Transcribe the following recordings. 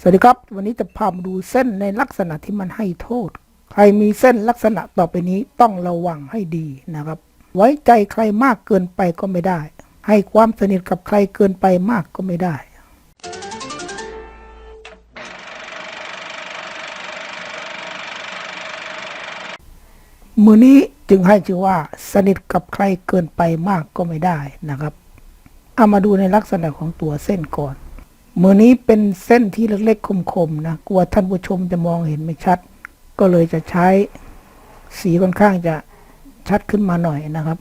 สวัสดีครับ วันนี้จะพามาดูเส้นในลักษณะที่มันให้โทษ ใครมีเส้นลักษณะต่อไปนี้ต้องระวังให้ดีนะครับ ไว้ใจใครมากเกินไปก็ไม่ได้ ให้ความสนิทกับใครเกินไปมากก็ไม่ได้ มือนี้จึงให้ชื่อว่า สนิทกับใครเกินไปมากก็ไม่ได้นะครับเอามาดูในลักษณะของตัวเส้นก่อน มือนี้เป็นเส้นที่เล็กๆคมๆนะกลัวท่านผู้ชมจะมองเห็นไม่ชัด ก็เลยจะใช้สีค่อนข้างจะชัดขึ้นมาหน่อยนะครับ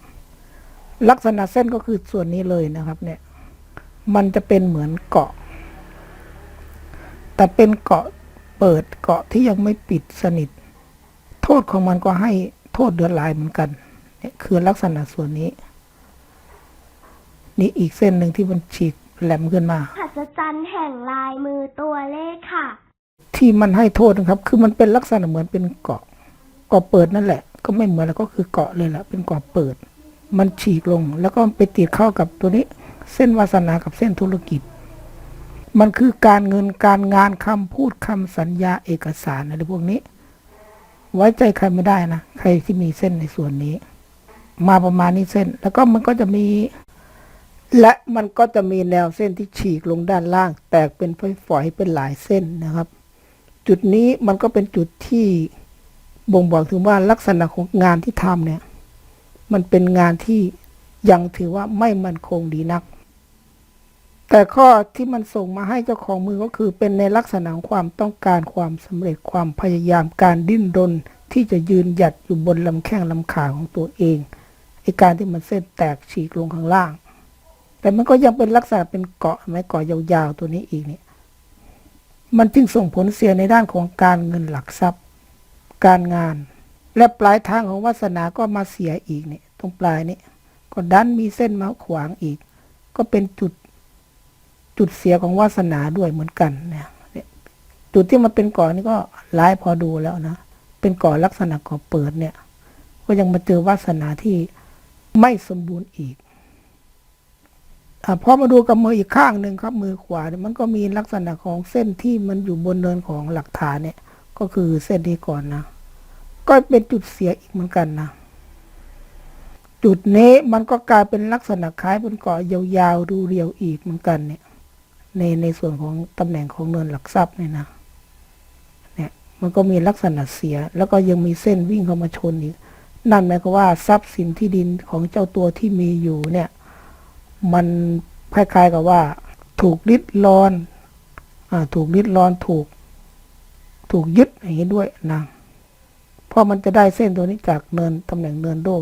ลักษณะเส้นก็คือส่วนนี้เลยนะครับ เนี่ย มันจะเป็นเหมือนเกาะ แต่เป็นเกาะเปิดเกาะที่ยังไม่ปิดสนิท โทษของมันก็ให้โทษเดือดร้ายเหมือนกันเนี่ยคือลักษณะส่วนนี้ นี่อีกเส้นหนึ่งที่มันฉีก แหลมขึ้นมาหัศจรรย์แห่งลายมือตัวเลขค่ะ ที่มันให้โทษนะครับ คือมันเป็นลักษณะเหมือนเป็นเกาะเกาะเปิดนั่นแหละ ก็ไม่เหมือนแล้วก็คือเกาะเลยแหละเป็นเกาะเปิด มันฉีกลงแล้วก็ไปติดเข้ากับตัวนี้ เส้นวาสนากับเส้นธุรกิจ มันคือการเงินการงานคำพูดคำสัญญาเอกสารอะไรพวกนี้ ไว้ใจใครไม่ได้นะ ใครที่มีเส้นในส่วนนี้ มาประมาณนี้เส้น แล้วก็มันก็จะมี และมันก็จะมีแนวเส้นที่ฉีกลงด้านล่าง แตกเป็นฝอยๆเป็นหลายเส้นนะครับ จุดนี้มันก็เป็นจุดที่บ่งบอกถึงว่าลักษณะของงานที่ทำเนี่ย มันเป็นงานที่ยังถือว่าไม่มั่นคงดีนัก แต่ข้อที่มันส่งมาให้เจ้าของมือก็คือเป็นในลักษณะของความต้องการความสำเร็จความพยายามการดิ้นรนที่จะยืนหยัดอยู่บนลำแข้งลำขาของตัวเองไอการที่มันเส้นแตกฉีกลงข้างล่าง แต่มันก็ยังเป็นลักษณะเป็นเกาะไหมเกาะยาวๆตัวนี้อีกเนี่ยมันจึงส่งผลเสียในด้านของการเงินหลักทรัพย์ การงาน และปลายทางของวาสนาก็มาเสียอีกเนี่ยตรงปลายนี่ก็ดันมีเส้นมาขวางอีก ก็เป็นจุดจุดเสียของวาสนาด้วยเหมือนกันเนี่ยจุดที่มันเป็นก่อนนี่ก็ร้ายพอดูแล้วนะ เป็นก่อลักษณะก่อเปิดเนี่ย ก็ยังมาเจอวาสนาที่ไม่สมบูรณ์อีก พอมาดูกับมืออีกข้างหนึ่งครับ มือขวาเนี่ยมันก็มีลักษณะของเส้นที่มันอยู่บนเนินของหลักฐานเนี่ย ก็คือเส้นนี้ก่อนนะ ก็เป็นจุดเสียอีกเหมือนกันนะ จุดนี้มันก็กลายเป็นลักษณะคล้ายเป็นเกาะยาวๆดูเรียวอีกเหมือนกันเนี่ย ในในส่วนของตำแหน่งของเนินหลักทรัพย์เนี่ยนะ เนี่ยมันก็มีลักษณะเสีย แล้วก็ยังมีเส้นวิ่งเข้ามาชนอีก นั่นหมายความว่าทรัพย์สินที่ดินของเจ้าตัวที่มีอยู่เนี่ย มันคล้ายๆกับว่า ถูกริดรอนอถูกริดรอนถูก ถูกยึดอย่างนี้ด้วยนะเพราะมันจะได้เส้นตัวนี้จากเนินตำแหน่งเนินโด่ง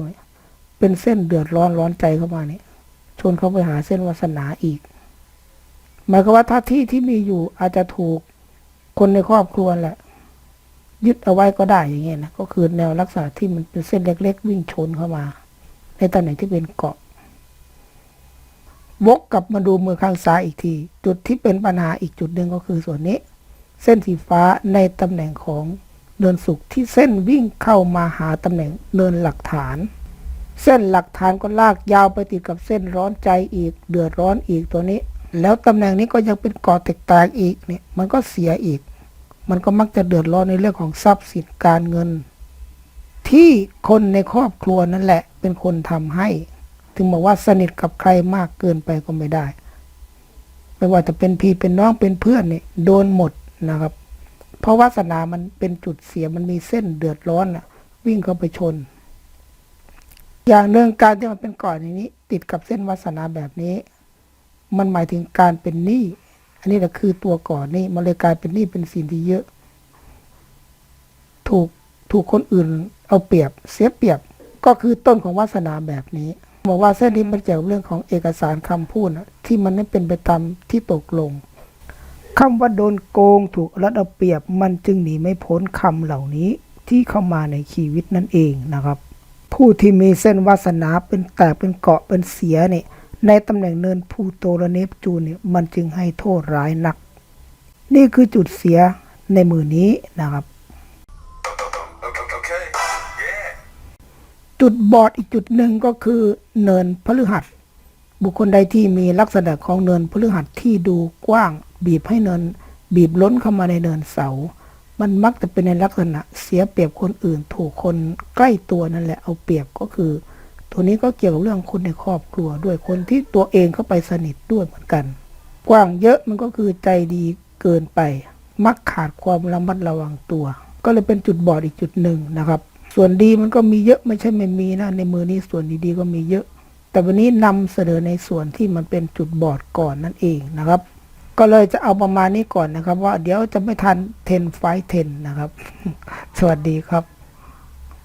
เป็นเส้นเดือดร้อนร้อนใจเข้ามาเนี่ยชนเข้าไปหาเส้นวาสนาอีก หมายความว่าถ้าที่ที่มีอยู่อาจจะถูกคนในครอบครัวแหละ ยึดเอาไว้ก็ได้อย่างเงี้ยนะก็คือแนวลักษณะที่มันเป็นเส้นเล็ก ๆ วิ่งชนเข้ามา ในตำแหน่งที่เป็นเกาะ วกกลับมาดูมือข้างซ้ายอีกที จุดที่เป็นปัญหาอีกจุดหนึ่งก็คือส่วนนี้ เส้นสีฟ้าในตำแหน่งของเนินสุขที่เส้นวิ่งเข้ามาหาตำแหน่งเนินหลักฐาน เส้นหลักฐานก็ลากยาวไปติดกับเส้นร้อนใจอีก เดือดร้อนอีกตัวนี้ แล้วตำแหน่งนี้ก็ยังเป็นก่อแตกๆอีกเนี่ยมันก็เสียอีก มันก็มักจะเดือดร้อนในเรื่องของทรัพย์สินการเงิน ที่คนในครอบครัวนั่นแหละ เป็นคนทำให้ ถึงบอกว่าสนิทกับใครมากเกินไปก็ไม่ได้ ไม่ว่าจะเป็นพี่เป็นน้องเป็นเพื่อนเนี่ยโดนหมดนะครับ เพราะวาสนามันเป็นจุดเสียมันมีเส้นเดือดร้อนอะวิ่งเข้าไปชน อย่างหนึ่งการที่มันเป็นก่อนอย่างนี้ ติดกับเส้นวาสนาแบบนี้ มันหมายถึงการเป็นหนี้อันนี้แหละคือตัวก่อนนี่มันเลยกลายเป็นหนี้เป็นสินที่เยอะ ถูกถูกคนอื่นเอาเปรียบ เสียเปรียบก็คือต้นของวาสนาแบบนี้ บอกว่าเส้นนี้มันเกี่ยวกับเรื่องของเอกสารคำพูดนะที่มันไม่เป็นไปตามที่ตกลงคำว่าโดนโกงถูกรัดเอาเปรียบมันจึงหนีไม่พ้นคำเหล่านี้ที่เข้ามาในชีวิตนั่นเองนะครับ ผู้ที่มีเส้นวาสนาเป็นแตกเป็นเกาะเป็นเสียเนี่ยในตำแหน่งเนินพูโตและเนปจูนเนี่ยมันจึงให้โทษร้ายหนัก นี่คือจุดเสียในมือนี้นะครับ จุดบอดอีกจุดหนึ่งก็คือเนินพฤหัส บุคคลใดที่มีลักษณะของเนินพฤหัสที่ดูกว้าง บีบให้เนิน บีบล้นเข้ามาในเนินเสา มันมักจะเป็นในลักษณะเสียเปรียบคนอื่น ถูกคนใกล้ตัวนั่นแหละเอาเปรียบก็คือ ตัวนี้ก็เกี่ยวกับเรื่องคนในครอบครัวด้วยคนที่ตัวเองเข้าไปสนิทด้วยเหมือนกัน กว้างเยอะมันก็คือใจดีเกินไป มักขาดความระมัดระวังตัว ก็เลยเป็นจุดบอดอีกจุดหนึ่งนะครับ ส่วนดีมันก็มีเยอะไม่ใช่ไม่มีนะในมือนี้ส่วนดีๆก็มีเยอะ แต่วันนี้นำเสนอในส่วนที่มันเป็นจุดบอดก่อนนั่นเองนะครับ ก็เลยจะเอาประมาณนี้ก่อนนะครับ ว่าเดี๋ยวจะไม่ทัน 10 ไฟ10 นะครับ สวัสดีครับ